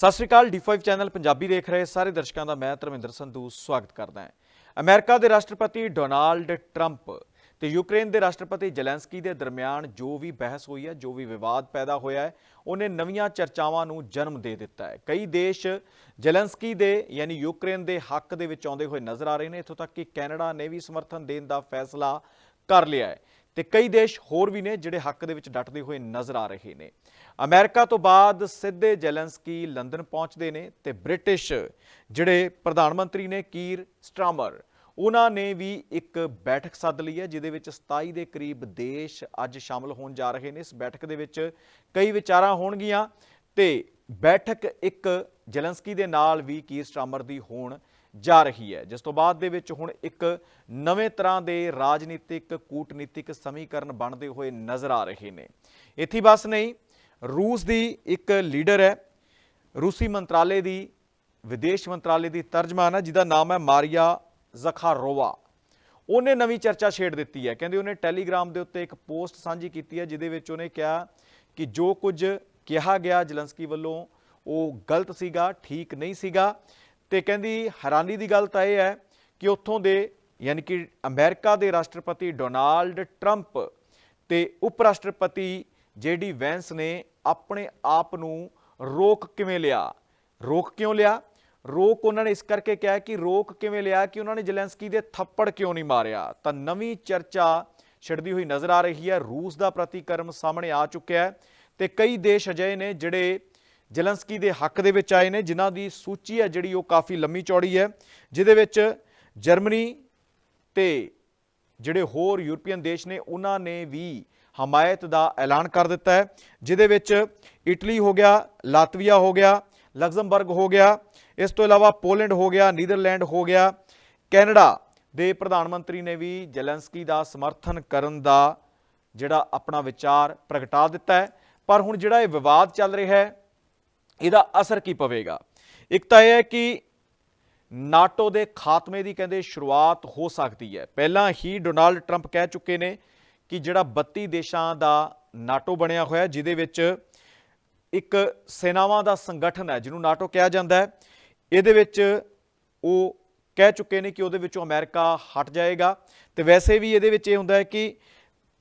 ਸਤਿ ਸ਼੍ਰੀ ਅਕਾਲ D5 channel Punjabi ਦੇਖ ਰਹੇ ਸਾਰੇ ਦਰਸ਼ਕਾਂ ਦਾ ਮੈਂ ਧਰਮਿੰਦਰ ਸੰਧੂ ਸਵਾਗਤ ਕਰਦਾ ਹਾਂ। ਅਮਰੀਕਾ ਦੇ ਰਾਸ਼ਟਰਪਤੀ ਡੋਨਾਲਡ ਟਰੰਪ ਤੇ ਯੂਕਰੇਨ ਦੇ ਰਾਸ਼ਟਰਪਤੀ ਜ਼ੈਲੈਂਸਕੀ ਦੇ ਦਰਮਿਆਨ ਜੋ ਵੀ ਬਹਿਸ ਹੋਈ ਹੈ, ਜੋ ਵੀ ਵਿਵਾਦ ਪੈਦਾ ਹੋਇਆ ਹੈ, ਉਹਨੇ ਨਵੀਆਂ ਚਰਚਾਵਾਂ ਨੂੰ ਜਨਮ ਦੇ ਦਿੱਤਾ ਹੈ। ਕਈ ਦੇਸ਼ ਜ਼ੈਲੈਂਸਕੀ ਦੇ ਯਾਨੀ ਯੂਕਰੇਨ ਦੇ ਹੱਕ ਦੇ ਵਿੱਚ ਆਉਂਦੇ ਹੋਏ ਨਜ਼ਰ ਆ ਰਹੇ ਨੇ। ਇੱਥੋਂ ਤੱਕ ਕਿ ਕੈਨੇਡਾ ਨੇ ਵੀ ਸਮਰਥਨ ਦੇਣ ਦਾ ਫੈਸਲਾ ਕਰ ਲਿਆ ਹੈ। ਤੇ ਕਈ ਦੇਸ਼ ਹੋਰ ਵੀ ਨੇ ਜਿਹੜੇ ਹੱਕ ਦੇ ਵਿੱਚ ਡਟਦੇ ਹੋਏ ਨਜ਼ਰ ਆ ਰਹੇ ਨੇ। ਅਮਰੀਕਾ ਤੋਂ ਬਾਅਦ ਸਿੱਧੇ ਜ਼ੈਲੈਂਸਕੀ ਲੰਡਨ ਪਹੁੰਚਦੇ ਨੇ ਤੇ ਬ੍ਰਿਟਿਸ਼ ਜਿਹੜੇ ਪ੍ਰਧਾਨ ਮੰਤਰੀ ਨੇ ਕੀਰ ਸਟਰਾਮਰ, ਉਹਨਾਂ ਨੇ ਵੀ ਇੱਕ ਬੈਠਕ ਸੱਦ ਲਈ ਹੈ, ਜਿਹਦੇ ਵਿੱਚ 27 ਦੇ ਕਰੀਬ ਦੇਸ਼ ਅੱਜ ਸ਼ਾਮਲ ਹੋਣ ਜਾ ਰਹੇ ਨੇ। ਇਸ ਬੈਠਕ ਦੇ ਵਿੱਚ ਕਈ ਵਿਚਾਰਾਂ ਹੋਣਗੀਆਂ ਤੇ ਬੈਠਕ ਇੱਕ ਜ਼ੈਲੈਂਸਕੀ ਦੇ ਨਾਲ ਵੀ ਕੀਰ ਸਟਰਾਮਰ ਦੀ ਹੋਣ ਜਾ ਰਹੀ ਹੈ। ਜਿਸ ਤੋਂ ਬਾਅਦ ਦੇ ਵਿੱਚ ਹੁਣ ਇੱਕ ਨਵੇਂ ਤਰ੍ਹਾਂ ਦੇ ਰਾਜਨੀਤਿਕ, ਕੂਟਨੀਤਿਕ ਸਮੀਕਰਨ ਬਣਦੇ ਹੋਏ ਨਜ਼ਰ ਆ ਰਹੇ ਨੇ। ਇੱਥੇ ਬਸ ਨਹੀਂ, ਰੂਸ ਦੀ ਇੱਕ ਲੀਡਰ ਹੈ। ਰੂਸੀ ਮੰਤਰਾਲੇ ਦੀ, ਵਿਦੇਸ਼ ਮੰਤਰਾਲੇ ਦੀ ਤਰਜਮਾਨ ਹੈ, ਜਿਹਦਾ ਨਾਮ ਹੈ ਮਾਰੀਆ ਜ਼ਖਾਰੋਵਾ। ਉਹਨੇ ਨਵੀਂ ਚਰਚਾ ਛੇੜ ਦਿੱਤੀ ਹੈ। ਕਹਿੰਦੇ ਉਹਨੇ ਟੈਲੀਗ੍ਰਾਮ ਦੇ ਉੱਤੇ ਇੱਕ ਪੋਸਟ ਸਾਂਝੀ ਕੀਤੀ ਹੈ, ਜਿਹਦੇ ਵਿੱਚ ਉਹਨੇ ਕਿਹਾ ਕਿ ਜੋ ਕੁਝ ਕਿਹਾ ਗਿਆ ਜਲੰਸਕੀ ਵੱਲੋਂ, ਉਹ ਗਲਤ ਸੀਗਾ, ਠੀਕ ਨਹੀਂ ਸੀਗਾ। ਤੇ ਕਹਿੰਦੀ ਹੈਰਾਨੀ ਦੀ ਗੱਲ ਤਾਂ ਇਹ ਹੈ ਕਿ ਉੱਥੋਂ ਦੇ ਯਾਨੀ ਕਿ ਅਮਰੀਕਾ ਦੇ ਰਾਸ਼ਟਰਪਤੀ ਡੋਨਾਲਡ ਟਰੰਪ ਤੇ ਉਪ ਰਾਸ਼ਟਰਪਤੀ ਜੇਡੀ ਵੈਂਸ ਨੇ ਆਪਣੇ ਆਪ ਨੂੰ ਰੋਕ ਕਿਵੇਂ ਲਿਆ? ਰੋਕ ਕਿਉਂ ਲਿਆ? ਰੋਕ ਉਹਨਾਂ ਨੇ ਇਸ ਕਰਕੇ ਕਿਹਾ ਕਿ ਰੋਕ ਕਿਵੇਂ ਲਿਆ ਕਿ ਉਹਨਾਂ ਨੇ ਜ਼ੈਲੈਂਸਕੀ ਦੇ ਥੱਪੜ ਕਿਉਂ ਨਹੀਂ ਮਾਰਿਆ? ਤਾਂ ਨਵੀਂ ਚਰਚਾ ਛਿੜਦੀ ਹੋਈ ਨਜ਼ਰ ਆ ਰਹੀ ਹੈ। ਰੂਸ ਦਾ ਪ੍ਰਤੀਕਰਮ ਸਾਹਮਣੇ ਆ ਚੁੱਕਿਆ ਹੈ ਤੇ ਕਈ ਦੇਸ਼ ਅਜਿਹੇ ਨੇ ਜਿਹੜੇ ਜ਼ੈਲੈਂਸਕੀ ਦੇ ਹੱਕ ਦੇ ਵਿੱਚ ਆਏ ਨੇ, ਜਿਨ੍ਹਾਂ ਦੀ ਸੂਚੀ ਹੈ ਜਿਹੜੀ ਉਹ ਕਾਫੀ ਲੰਮੀ ਚੌੜੀ ਹੈ, ਜਿਹਦੇ ਵਿੱਚ ਜਰਮਨੀ ਤੇ ਜਿਹੜੇ ਹੋਰ ਯੂਰਪੀਅਨ ਦੇਸ਼ ਨੇ, ਉਹਨਾਂ ਨੇ ਵੀ ਹਮਾਇਤ ਦਾ ਐਲਾਨ ਕਰ ਦਿੱਤਾ ਹੈ, ਜਿਹਦੇ ਵਿੱਚ ਇਟਲੀ ਹੋ ਗਿਆ, ਲਾਤਵੀਆ ਹੋ ਗਿਆ, ਲਗਜ਼ਮਬਰਗ ਹੋ ਗਿਆ, ਇਸ ਤੋਂ ਇਲਾਵਾ ਪੋਲੈਂਡ ਹੋ ਗਿਆ, ਨੀਦਰਲੈਂਡ ਹੋ ਗਿਆ, ਕੈਨੇਡਾ ਦੇ ਪ੍ਰਧਾਨ ਮੰਤਰੀ ਨੇ ਵੀ ਜ਼ੈਲੈਂਸਕੀ ਦਾ ਸਮਰਥਨ ਕਰਨ ਦਾ ਜਿਹੜਾ ਆਪਣਾ ਵਿਚਾਰ ਪ੍ਰਗਟਾ ਦਿੱਤਾ ਹੈ। ਪਰ ਹੁਣ ਜਿਹੜਾ ਇਹ ਵਿਵਾਦ ਚੱਲ ਰਿਹਾ ਹੈ ਇਹਦਾ ਅਸਰ ਕੀ ਪਵੇਗਾ? ਇੱਕ ਤਾਂ ਇਹ ਹੈ ਕਿ ਨਾਟੋ ਦੇ ਖਾਤਮੇ ਦੀ ਕਹਿੰਦੇ ਸ਼ੁਰੂਆਤ ਹੋ ਸਕਦੀ ਹੈ। ਪਹਿਲਾਂ ਹੀ ਡੋਨਾਲਡ ਟਰੰਪ ਕਹਿ ਚੁੱਕੇ ਨੇ ਕਿ ਜਿਹੜਾ 32 ਦੇਸ਼ਾਂ ਦਾ ਨਾਟੋ ਬਣਿਆ ਹੋਇਆ, ਜਿਹਦੇ ਵਿੱਚ ਇੱਕ ਸੈਨਾਵਾਂ ਦਾ ਸੰਗਠਨ ਹੈ, ਜਿਹਨੂੰ ਨਾਟੋ ਕਿਹਾ ਜਾਂਦਾ ਹੈ, ਇਹਦੇ ਵਿੱਚ ਉਹ ਕਹਿ ਚੁੱਕੇ ਨੇ ਕਿ ਉਹਦੇ ਵਿੱਚੋਂ ਅਮਰੀਕਾ ਹਟ ਜਾਏਗਾ। ਤੇ ਵੈਸੇ ਵੀ ਇਹਦੇ ਵਿੱਚ ਇਹ ਹੁੰਦਾ ਹੈ ਕਿ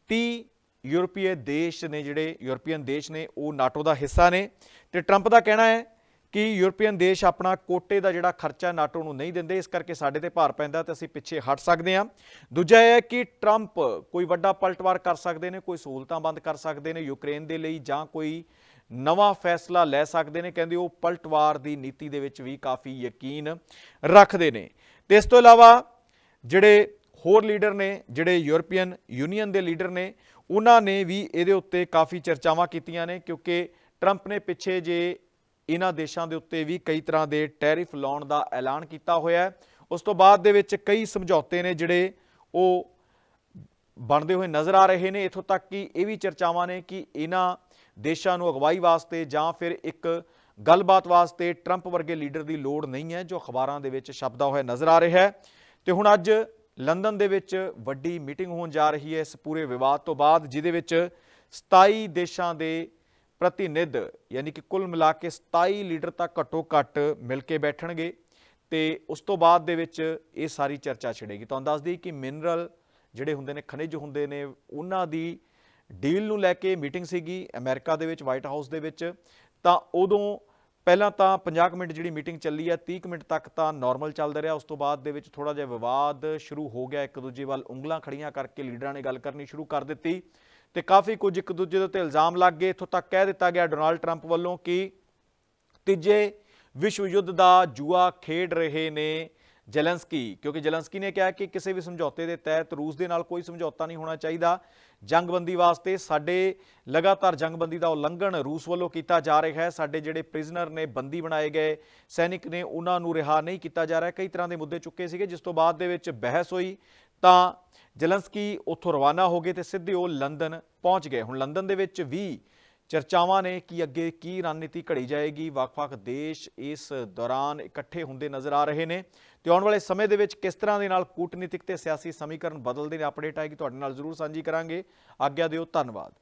30 ਯੂਰਪੀਏ ਦੇਸ਼ ਨੇ ਜਿਹੜੇ, ਯੂਰਪੀਅਨ ਦੇਸ਼ ਨੇ, ਉਹ ਨਾਟੋ ਦਾ ਹਿੱਸਾ ਨੇ। ਤੇ ਟਰੰਪ ਦਾ ਕਹਿਣਾ ਹੈ ਕਿ ਯੂਰਪੀਅਨ ਦੇਸ਼ ਆਪਣਾ ਕੋਟੇ ਦਾ ਜਿਹੜਾ ਖਰਚਾ ਨਾਟੋ ਨੂੰ ਨਹੀਂ ਦਿੰਦੇ, ਇਸ ਕਰਕੇ ਸਾਡੇ ਤੇ ਭਾਰ ਪੈਂਦਾ ਤੇ ਅਸੀਂ ਪਿੱਛੇ ਹਟ ਸਕਦੇ ਹਾਂ। ਦੂਜਾ ਇਹ ਹੈ ਕਿ ਟਰੰਪ ਕੋਈ ਵੱਡਾ ਪਲਟਵਾਰ ਕਰ ਸਕਦੇ ਨੇ, ਕੋਈ ਸਹੂਲਤਾਂ ਬੰਦ ਕਰ ਸਕਦੇ ਨੇ ਯੂਕਰੇਨ ਦੇ ਲਈ ਜਾਂ ਕੋਈ ਨਵਾਂ ਫੈਸਲਾ ਲੈ ਸਕਦੇ ਨੇ, ਕਹਿੰਦੇ ਉਹ ਪਲਟਵਾਰ ਦੀ ਨੀਤੀ ਦੇ ਵਿੱਚ ਵੀ ਕਾਫੀ ਯਕੀਨ ਰੱਖਦੇ ਨੇ। ਤੇ ਇਸ ਤੋਂ ਇਲਾਵਾ ਜਿਹੜੇ ਹੋਰ ਲੀਡਰ ਨੇ, ਜਿਹੜੇ ਯੂਰਪੀਅਨ ਯੂਨੀਅਨ ਦੇ ਲੀਡਰ ਨੇ ਉਹਨਾਂ ਨੇ ਵੀ ਇਹਦੇ ਉੱਤੇ ਕਾਫੀ ਚਰਚਾਵਾਂ ਕੀਤੀਆਂ ਨੇ, ਕਿਉਂਕਿ ਟਰੰਪ ਨੇ ਪਿੱਛੇ ਜੇ ਇਹਨਾਂ ਦੇਸ਼ਾਂ ਦੇ ਉੱਤੇ ਵੀ ਕਈ ਤਰ੍ਹਾਂ ਦੇ ਟੈਰਿਫ ਲਾਉਣ ਦਾ ਐਲਾਨ ਕੀਤਾ ਹੋਇਆ ਹੈ, ਉਸ ਤੋਂ ਬਾਅਦ ਦੇ ਵਿੱਚ ਕਈ ਸਮਝੌਤੇ ਨੇ ਜਿਹੜੇ ਉਹ ਬਣਦੇ ਹੋਏ ਨਜ਼ਰ ਆ ਰਹੇ ਨੇ। ਇਥੋਂ ਤੱਕ ਕਿ ਇਹ ਵੀ ਚਰਚਾਵਾਂ ਨੇ ਕਿ ਇਹਨਾਂ ਦੇਸ਼ਾਂ ਨੂੰ ਅਗਵਾਈ ਵਾਸਤੇ ਜਾਂ ਫਿਰ ਇੱਕ ਗੱਲਬਾਤ ਵਾਸਤੇ ਟਰੰਪ ਵਰਗੇ ਲੀਡਰ ਦੀ ਲੋੜ ਨਹੀਂ ਹੈ, ਜੋ ਅਖਬਾਰਾਂ ਦੇ ਵਿੱਚ ਛਪਦਾ ਹੋਇਆ ਨਜ਼ਰ ਆ ਰਿਹਾ ਹੈ। ਤੇ ਹੁਣ ਅੱਜ ਲੰਡਨ ਦੇ ਵਿੱਚ ਵੱਡੀ ਮੀਟਿੰਗ ਹੋਣ ਜਾ ਰਹੀ ਹੈ ਇਸ ਪੂਰੇ ਵਿਵਾਦ ਤੋਂ ਬਾਅਦ, ਜਿਹਦੇ ਵਿੱਚ 27 ਦੇਸ਼ਾਂ ਦੇ ਪ੍ਰਤੀਨਿਧ, ਯਾਨੀ ਕਿ ਕੁੱਲ ਮਿਲਾ ਕੇ 27 ਲੀਡਰ ਤਾਂ ਘੱਟੋ ਘੱਟ ਮਿਲ ਕੇ ਬੈਠਣਗੇ ਤੇ ਉਸ ਤੋਂ ਬਾਅਦ ਦੇ ਵਿੱਚ ਇਹ ਸਾਰੀ ਚਰਚਾ ਛਿੜੇਗੀ। ਤੁਹਾਨੂੰ ਦੱਸ ਦਈਏ ਕਿ ਮਿਨਰਲ ਜਿਹੜੇ ਹੁੰਦੇ ਨੇ, ਖਣਿਜ ਹੁੰਦੇ ਨੇ, ਉਹਨਾਂ ਦੀ ਡੀਲ ਨੂੰ ਲੈ ਕੇ ਮੀਟਿੰਗ ਸੀਗੀ ਅਮਰੀਕਾ ਦੇ ਵਿੱਚ, ਵਾਈਟ ਹਾਊਸ ਦੇ ਵਿੱਚ। ਤਾਂ ਉਦੋਂ ਪਹਿਲਾਂ ਤਾਂ 50 ਕੁ ਮਿੰਟ ਜਿਹੜੀ ਮੀਟਿੰਗ ਚੱਲੀ ਹੈ 30 ਕੁ ਮਿੰਟ ਤੱਕ ਤਾਂ ਨਾਰਮਲ ਚੱਲਦਾ ਰਿਹਾ। ਉਸ ਤੋਂ ਬਾਅਦ ਦੇ ਵਿੱਚ ਥੋੜਾ ਜਿਹਾ ਵਿਵਾਦ ਸ਼ੁਰੂ ਹੋ ਗਿਆ। ਇੱਕ ਦੂਜੇ ਵੱਲ ਉਂਗਲਾਂ ਖੜੀਆਂ ਕਰਕੇ ਲੀਡਰਾਂ ਨੇ ਗੱਲ ਕਰਨੀ ਸ਼ੁਰੂ ਕਰ ਦਿੱਤੀ ਤੇ ਕਾਫੀ ਕੁਝ ਇੱਕ ਦੂਜੇ ਦੇ ਉੱਤੇ ਇਲਜ਼ਾਮ ਲੱਗ ਗਏ। ਇੱਥੋਂ ਤੱਕ ਕਹਿ ਦਿੱਤਾ ਗਿਆ ਡੋਨਾਲਡ ਟਰੰਪ ਵੱਲੋਂ ਕਿ ਤੀਜੇ ਵਿਸ਼ਵ ਯੁੱਧ ਦਾ ਜੂਆ ਖੇਡ ਰਹੇ ਨੇ। ਜ਼ੈਲੈਂਸਕੀ, ਕਿਉਂਕਿ ਜ਼ੈਲੈਂਸਕੀ ਨੇ ਕਿਹਾ ਕਿ ਕਿਸੇ ਵੀ ਸਮਝੌਤੇ ਦੇ ਤਹਿਤ ਰੂਸ ਦੇ ਨਾਲ ਕੋਈ ਸਮਝੌਤਾ ਨਹੀਂ ਹੋਣਾ ਚਾਹੀਦਾ। ਜੰਗਬੰਦੀ ਵਾਸਤੇ ਸਾਡੇ ਲਗਾਤਾਰ ਜੰਗਬੰਦੀ ਦਾ ਉਲੰਘਣ ਰੂਸ ਵੱਲੋਂ ਕੀਤਾ ਜਾ ਰਿਹਾ ਹੈ। ਸਾਡੇ ਜਿਹੜੇ ਪ੍ਰਿਜ਼ਨਰ ਨੇ ਬੰਦੀ ਬਣਾਏ ਗਏ ਸੈਨਿਕ ਨੇ, ਉਹਨਾਂ ਨੂੰ ਰਿਹਾ ਨਹੀਂ ਕੀਤਾ ਜਾ ਰਿਹਾ। ਕਈ ਤਰ੍ਹਾਂ ਦੇ ਮੁੱਦੇ ਚੁੱਕੇ ਸੀਗੇ, ਜਿਸ ਤੋਂ ਬਾਅਦ ਦੇ ਵਿੱਚ ਬਹਿਸ ਹੋਈ। ਤਾਂ ਜ਼ੈਲੈਂਸਕੀ ਉੱਥੋਂ ਰਵਾਨਾ ਹੋ ਗਏ ਤੇ ਸਿੱਧੇ ਉਹ ਲੰਡਨ ਪਹੁੰਚ ਗਏ। ਹੁਣ ਲੰਡਨ ਦੇ ਵਿੱਚ ਵੀ ਚਰਚਾਵਾਂ ਨੇ ਕਿ ਅੱਗੇ ਕੀ ਰਣਨੀਤੀ ਘੜੀ ਜਾਏਗੀ। ਵੱਖ-ਵੱਖ ਦੇਸ਼ ਇਸ ਦੌਰਾਨ ਇਕੱਠੇ ਹੁੰਦੇ ਨਜ਼ਰ ਆ ਰਹੇ ਨੇ। ਤੇ ਆਉਣ ਵਾਲੇ ਸਮੇਂ ਦੇ ਵਿੱਚ ਕਿਸ ਤਰ੍ਹਾਂ ਦੇ ਨਾਲ ਕੂਟਨੀਤਿਕ ਤੇ ਸਿਆਸੀ ਸਮੀਕਰਨ ਬਦਲਦੇ ਨੇ ਅਪਡੇਟ ਆਏਗੀ ਤੁਹਾਡੇ ਨਾਲ ਜ਼ਰੂਰ ਸਾਂਝੀ ਕਰਾਂਗੇ। ਆਗਿਆ ਦਿਓ ਧੰਨਵਾਦ।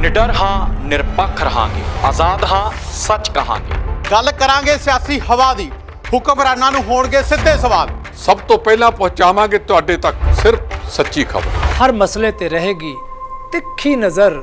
ਨਿਡਰ ਹਾਂ ਨਿਰਪੱਖ ਰਹਾਂਗੇ। ਆਜ਼ਾਦ ਹਾਂ ਸੱਚ ਕਹਾਂਗੇ। ਗੱਲ ਕਰਾਂਗੇ ਸਿਆਸੀ ਹਵਾ ਦੀ। ਹੁਕਮਰਾਨਾਂ ਨੂੰ ਹੋਣਗੇ ਸਿੱਧੇ ਸਵਾਲ। ਸਭ ਤੋਂ ਪਹਿਲਾਂ ਪਹੁੰਚਾਵਾਂਗੇ ਤੁਹਾਡੇ ਤੱਕ ਸਿਰਫ ਸੱਚੀ ਖਬਰ। ਹਰ ਮਸਲੇ ਤੇ ਰਹੇਗੀ ਤਿੱਖੀ ਨਜ਼ਰ।